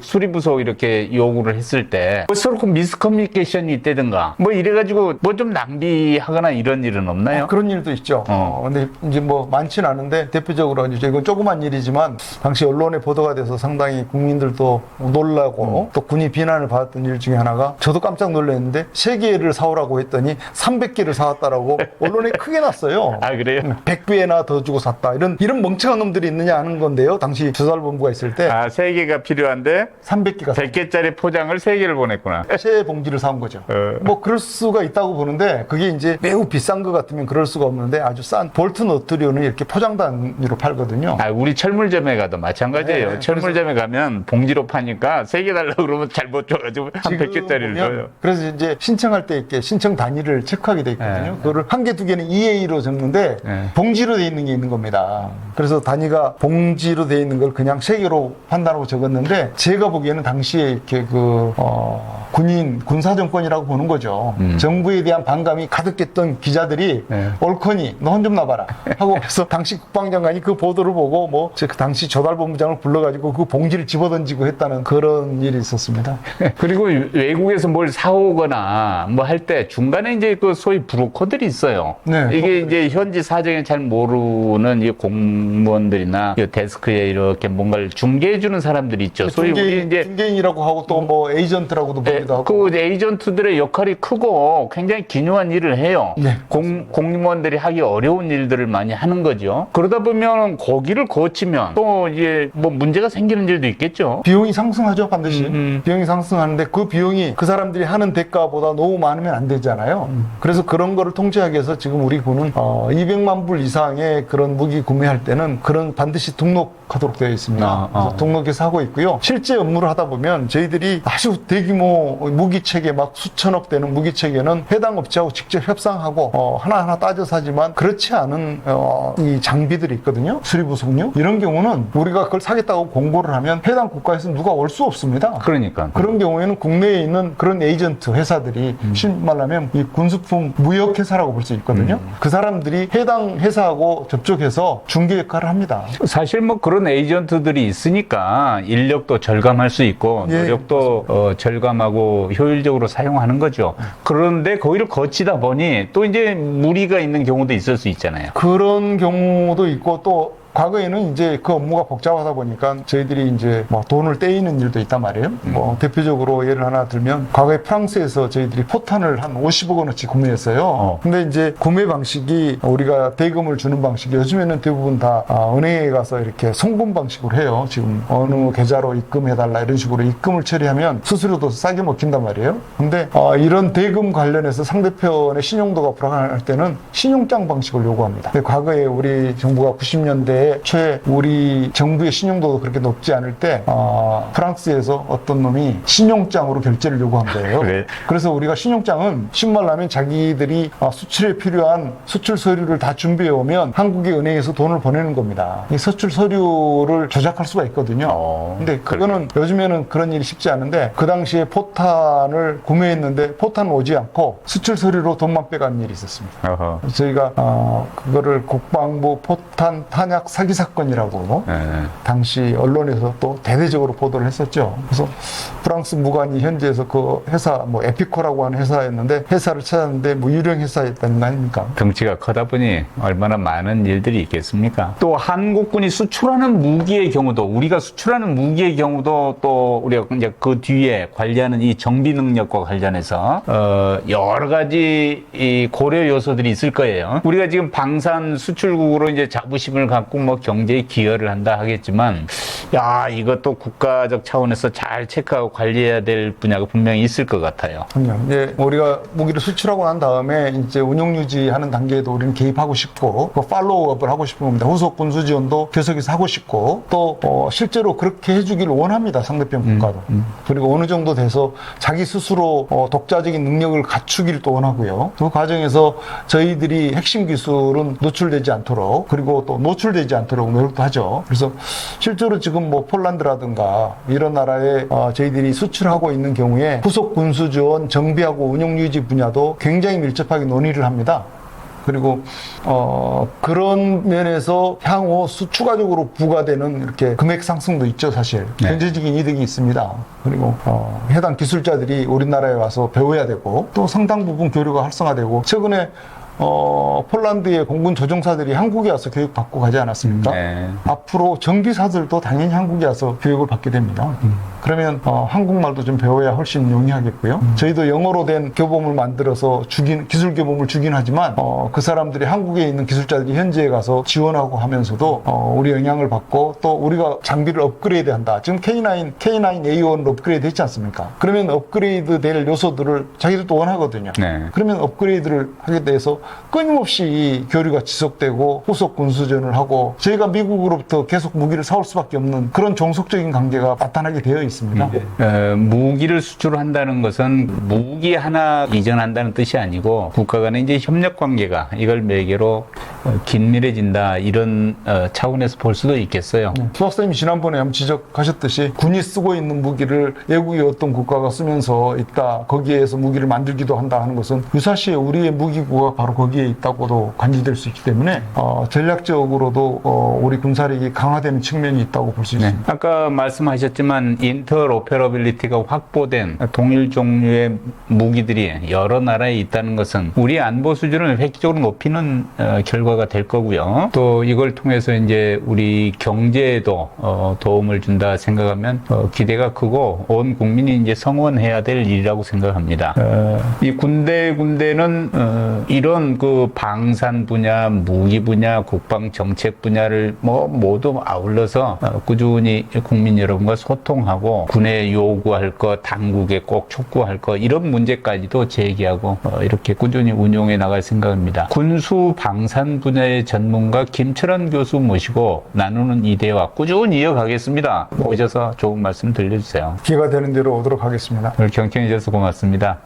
수리부서 이렇게 요구를 했을 때 서로 그 미스커뮤니케이션이 있다든가 뭐 이래가지고 뭐 좀 낭비하거나 이런 일은 없나요? 그런 일도 있죠. 어. 어, 근데 이제 뭐 많지는 않은데 대표적으로 이제 이건 조그만 일이지만 당시 언론에 보도가 돼서 상당히 국민들도 놀라고 음. 또 군이 비난을 받았던 일 중에 하나가 저도 깜짝 놀랐는데 세 개를 사오라고 했더니 300개를 사왔다라고 언론에 크게 났어요. 아 그래요? 100배나 더 주고 샀다. 이런 이런 멍청한 놈들이 있느냐 하는 건데요. 당시 조달본부가 있을 때 아 세 개가 필요한데 300개가 100개짜리 포장을 세 개를 보냈구나. 새 봉지를 사온 거죠. 어. 뭐 그럴 수가 있다고 보는데 그게 이제 매우 비싼 것 같으면 그럴 수가 없는데 아주 싼 볼트 너트류는 이렇게 포장 단위로 팔거든요. 아, 우리 철물점에 가도 마찬가지예요. 네, 철물점에 가면 봉지로 파니까 세개 달라고 그러면 잘 못 줘가지고 한 지금 100개짜리를 보면 줘요. 그래서 이제 신청할 때 이렇게 신청 단위를 체크하게 돼 있거든요. 네. 그거를 한 개, 두 개는 EA로 적는데 네. 봉지로 돼 있는 게 있는 겁니다. 그래서 단위가 봉지로 돼 있는 걸 그냥 세 개로 판단하고 적었는데 제가 보기에는 당시에 이렇게 그 어, 군인 군사 정권이라고 보는 거죠. 정부에 대한 반감이 가득했던 기자들이 음. 네. 옳거니 너 혼 좀 나봐라 하고 그래서 당시 국방장관이 그 보도를 보고 뭐 그 당시 조달본부장을 불러가지고 그 봉지를 집어던지고 했다는 그런 일이 있었습니다. 그리고 외국에서 뭘 사오거나 뭐 할 때 중간에 이제 그 소위 브로커들이 있어요. 네, 이게 이제 현지 사정을 잘 모르는 이 공무원들이나 이 데스크에 이렇게 뭔가를 중개해주는 사람들이 있죠. 소위 우리 중개인, 이제 중개인이라고 하고 또 뭐 에이전트라고도 예, 보기도 하고 그 에이전트들의 역할이 크고 굉장히 기묘한 일을 해요. 네, 공, 공무원들이 하기 어려운 일들을 많이 하는 거죠. 그러다 보면 거기를 거치면 또 이제 뭐 문제가 생기는 일도 있겠죠. 비용이 상승하죠 반드시 음, 음. 비용이 상승하는데 그 비용이 그 사람들이 하는 대가보다 너무 많으면 안 되잖아요 음. 그래서 그런 거를 통제하기 위해서 지금 우리 군은 어, 200만 불 이상의 그런 무기 구매할 때는 그런 반드시 등록하도록 되어 있습니다 아, 그래서 아. 등록해서 하고 있고요 실제 업무를 하다 보면 저희들이 아주 대규모 무기 체계 막 수천억 되는 무기 체계는 해당 업체하고 직접 협상하고 어, 하나하나 따져서 하지만 그렇지 않은 어, 이 장비들이 있거든요 수리부 속류 이런 경우는 우리가 그걸 사겠다고 공고를 하면 해당 국가에서 누가 올 수 없습니다 그러니까. 그런 경우에는 국내에 있는 그런 에이전트 회사들이 음. 쉽게 말하면 이 군수품 무역 회사라고 볼 수 있거든요. 음. 그 사람들이 해당 회사하고 접촉해서 중개 역할을 합니다. 사실 뭐 그런 에이전트들이 있으니까 인력도 절감할 수 있고 예, 노력도 어, 절감하고 효율적으로 사용하는 거죠. 그런데 거기를 거치다 보니 또 이제 무리가 있는 경우도 있을 수 있잖아요. 그런 경우도 있고 또 과거에는 이제 그 업무가 복잡하다 보니까 저희들이 이제 뭐 돈을 떼이는 일도 있단 말이에요. 음. 뭐 대표적으로 예를 하나 들면 과거에 프랑스에서 저희들이 포탄을 한 50억 원어치 구매했어요. 어. 근데 이제 구매 방식이 우리가 대금을 주는 방식이 요즘에는 대부분 다 아, 은행에 가서 이렇게 송금 방식으로 해요. 지금 어느 계좌로 입금해달라 이런 식으로 입금을 처리하면 수수료도 싸게 먹힌단 말이에요. 근데 아, 이런 대금 관련해서 상대편의 신용도가 불안할 때는 신용장 방식을 요구합니다. 과거에 우리 정부가 90년대에 최 우리 정부의 신용도도 그렇게 높지 않을 때 아, 프랑스에서 어떤 놈이 신용장으로 결제를 요구한 거예요. 그래. 그래서 우리가 신용장은 신말하면 자기들이 아, 수출에 필요한 수출 서류를 다 준비해 오면 한국의 은행에서 돈을 보내는 겁니다. 이 수출 서류를 조작할 수가 있거든요. 어, 근데 그거는 요즘에는 그런 일이 쉽지 않은데 그 당시에 포탄을 구매했는데 포탄 오지 않고 수출 서류로 돈만 빼가는 일이 있었습니다. 어허. 저희가 어, 그거를 국방부 포탄 탄약 사기 사건이라고 예. 당시 언론에서 또 대대적으로 보도를 했었죠. 그래서 프랑스 무관이 현지에서 그 회사 뭐 에피코라고 하는 회사였는데 회사를 찾았는데 뭐 유령 회사였다는 거 아닙니까? 덩치가 크다 보니 얼마나 많은 일들이 있겠습니까? 또 한국군이 수출하는 무기의 경우도 우리가 수출하는 무기의 경우도 또 우리가 이제 그 뒤에 관리하는 이 정비 능력과 관련해서 어 여러 가지 이 고려 요소들이 있을 거예요. 우리가 지금 방산 수출국으로 이제 자부심을 갖고 뭐 경제에 기여를 한다 하겠지만 야 이것도 국가적 차원에서 잘 체크하고 관리해야 될 분야가 분명히 있을 것 같아요. 그럼요. 이제 우리가 무기를 수출하고 난 다음에 이제 운영 유지하는 단계에도 우리는 개입하고 싶고 그 팔로우업을 하고 싶은 겁니다. 후속 군수 지원도 계속해서 하고 싶고 또 어, 실제로 그렇게 해주기를 원합니다. 상대편 국가도. 그리고 어느 정도 돼서 자기 스스로 어, 독자적인 능력을 갖추기를 또 원하고요. 그 과정에서 저희들이 핵심 기술은 노출되지 않도록 그리고 또 노출되지 않도록 노력도 하죠. 그래서 실제로 지금 뭐 폴란드라든가 이런 나라에 어, 저희들이 수출하고 있는 경우에 후속 군수 지원, 정비하고 운영 유지 분야도 굉장히 밀접하게 논의를 합니다. 그리고 어, 그런 면에서 향후 수 추가적으로 부과되는 이렇게 금액 상승도 있죠, 사실. 네. 경제적인 이득이 있습니다. 그리고 어, 해당 기술자들이 우리나라에 와서 배워야 되고 또 상당 부분 교류가 활성화되고 최근에 어, 폴란드의 공군 조종사들이 한국에 와서 교육 받고 가지 않았습니까? 네. 앞으로 전기사들도 당연히 한국에 와서 교육을 받게 됩니다. 그러면 어, 한국말도 좀 배워야 훨씬 용이하겠고요. 저희도 영어로 된 교범을 만들어서 주긴 기술 교범을 주긴 하지만 어, 그 사람들이 한국에 있는 기술자들이 현지에 가서 지원하고 하면서도 어, 우리 영향을 받고 또 우리가 장비를 업그레이드한다. 지금 K9 K9A1을 업그레이드 했지 않습니까? 그러면 업그레이드 될 요소들을 자기들도 원하거든요. 네. 그러면 업그레이드를 하게 돼서 끊임없이 이 교류가 지속되고 후속 군수전을 하고 저희가 미국으로부터 계속 무기를 사올 수밖에 없는 그런 종속적인 관계가 나타나게 되어 있습니다. 어, 무기를 수출한다는 것은 무기 하나 이전한다는 뜻이 아니고 국가 간의 이제 협력 관계가 이걸 매개로 어, 긴밀해진다 이런 어, 차원에서 볼 수도 있겠어요. 수 박사님이 지난번에 한번 지적하셨듯이 군이 쓰고 있는 무기를 외국의 어떤 국가가 쓰면서 있다 거기에서 무기를 만들기도 한다 하는 것은 유사시에 우리의 무기구가 바로 거기에 있다고도 관지될 수 있기 때문에 어, 전략적으로도 어, 우리 군사력이 강화되는 측면이 있다고 볼수 네. 있습니다. 아까 말씀하셨지만 인터오페러빌리티가 확보된 동일 종류의 무기들이 여러 나라에 있다는 것은 우리 안보 수준을 획기적으로 높이는 어, 결과가 될 거고요. 또 이걸 통해서 이제 우리 경제에도 어, 도움을 준다 생각하면 어, 기대가 크고 온 국민이 이제 성원해야 될 일이라고 생각합니다. 어, 이 군데 군데는 어, 이런 그 방산 분야, 무기 분야, 국방 정책 분야를 뭐 모두 아울러서 어, 꾸준히 국민 여러분과 소통하고 군에 요구할 것, 당국에 꼭 촉구할 것 이런 문제까지도 제기하고 어, 이렇게 꾸준히 운용해 나갈 생각입니다. 군수 방산 분야의 전문가 김철원 교수 모시고 나누는 이 대화 꾸준히 이어가겠습니다. 오셔서 좋은 말씀 들려주세요. 기회가 되는 대로 오도록 하겠습니다. 오늘 경청해 주셔서 고맙습니다.